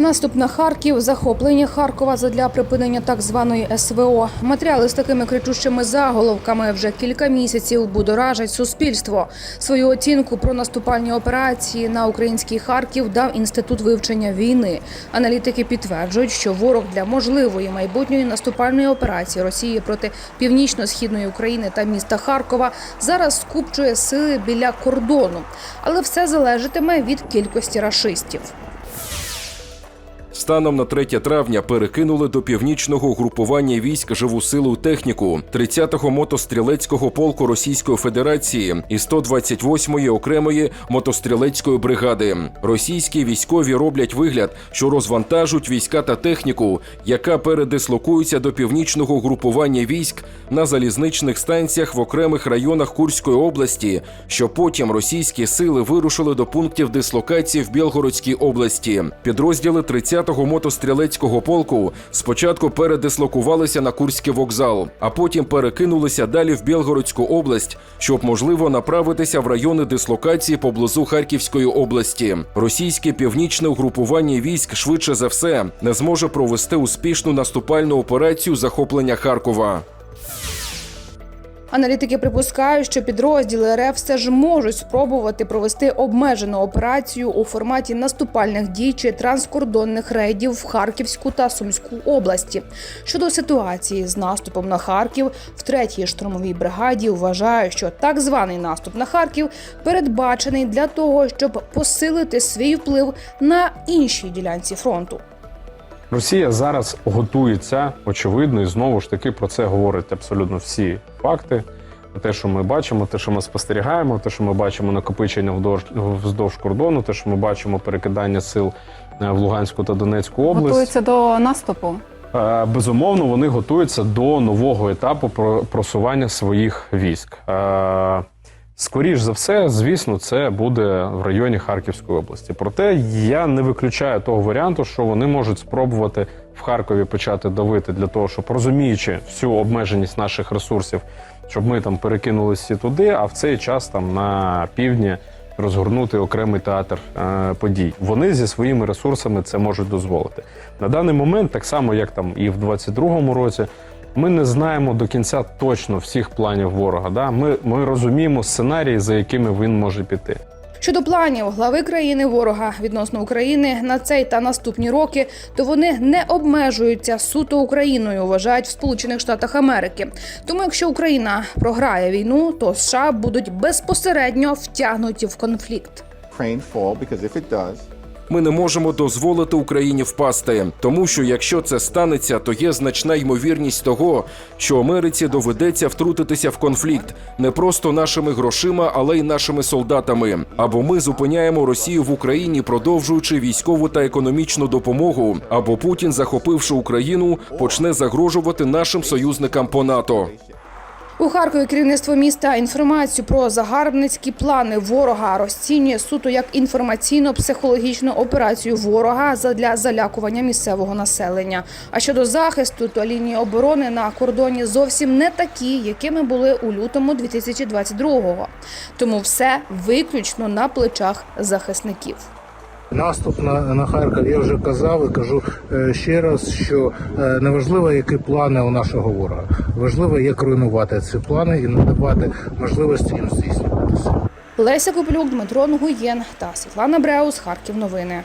Наступ на Харків, захоплення Харкова задля припинення так званої СВО. Матеріали з такими кричущими заголовками вже кілька місяців будоражать суспільство. Свою оцінку про наступальні операції на український Харків дав інститут вивчення війни. Аналітики підтверджують, що ворог для можливої майбутньої наступальної операції Росії проти північно-східної України та міста Харкова зараз скупчує сили біля кордону, але все залежатиме від кількості рашистів. Станом на 3 травня перекинули до північного групування військ живу силу техніку 30-го мотострілецького полку Російської Федерації і 128-ї окремої мотострілецької бригади. Російські військові роблять вигляд, що розвантажуть війська та техніку, яка передислокується до північного групування військ на залізничних станціях в окремих районах Курської області, що потім російські сили вирушили до пунктів дислокації в Білгородській області. Підрозділи 30-го мотострілецького полку спочатку передислокувалися на Курський вокзал, а потім перекинулися далі в Білгородську область, щоб можливо направитися в райони дислокації поблизу Харківської області. Російське північне угрупування військ швидше за все не зможе провести успішну наступальну операцію захоплення Харкова. Аналітики припускають, що підрозділи РФ все ж можуть спробувати провести обмежену операцію у форматі наступальних дій чи транскордонних рейдів в Харківську та Сумську області. Щодо ситуації з наступом на Харків, в третій штурмовій бригаді вважають, що так званий наступ на Харків передбачений для того, щоб посилити свій вплив на іншій ділянці фронту. Росія зараз готується, очевидно, і знову ж таки про це говорять абсолютно всі факти. Те, що ми бачимо, те, що ми спостерігаємо, те, що ми бачимо накопичення вздовж, вздовж кордону, те, що ми бачимо перекидання сил е, в Луганську та Донецьку область. Готуються до наступу. Е, Безумовно, вони готуються до нового етапу про- просування своїх військ. Скоріш за все, звісно, це буде в районі Харківської області. Проте я не виключаю того варіанту, що вони можуть спробувати в Харкові почати давити для того, щоб розуміючи всю обмеженість наших ресурсів, щоб ми там перекинулися туди, а в цей час там на півдні розгорнути окремий театр е, подій. Вони зі своїми ресурсами це можуть дозволити. На даний момент, так само як там і в 22-му році, ми не знаємо до кінця точно всіх планів ворога. Да? Ми, ми розуміємо сценарії, за якими він може піти. Щодо планів глави країни ворога відносно України на цей та наступні роки, то вони не обмежуються суто Україною, вважають в Сполучених Штатах Америки. Тому, якщо Україна програє війну, то США будуть безпосередньо втягнуті в конфлікт. Ми не можемо дозволити Україні впасти, тому що якщо це станеться, то є значна ймовірність того, що Америці доведеться втрутитися в конфлікт не просто нашими грошима, але й нашими солдатами. Або ми зупиняємо Росію в Україні, продовжуючи військову та економічну допомогу, або Путін, захопивши Україну, почне загрожувати нашим союзникам по НАТО. У Харкові керівництво міста інформацію про загарбницькі плани ворога розцінює суто як інформаційно-психологічну операцію ворога задля залякування місцевого населення. А щодо захисту, то лінії оборони на кордоні зовсім не такі, якими були у лютому 2022-го. Тому все виключно на плечах захисників. Наступ на, на Харків я вже казав і кажу е, ще раз, що не неважливо, які плани у нашого ворога. Важливо, як руйнувати ці плани і надавати можливості їм здійснюватися. Леся Куплюк, Дмитро Нугуєн та Світлана Бреус. Харків. Новини.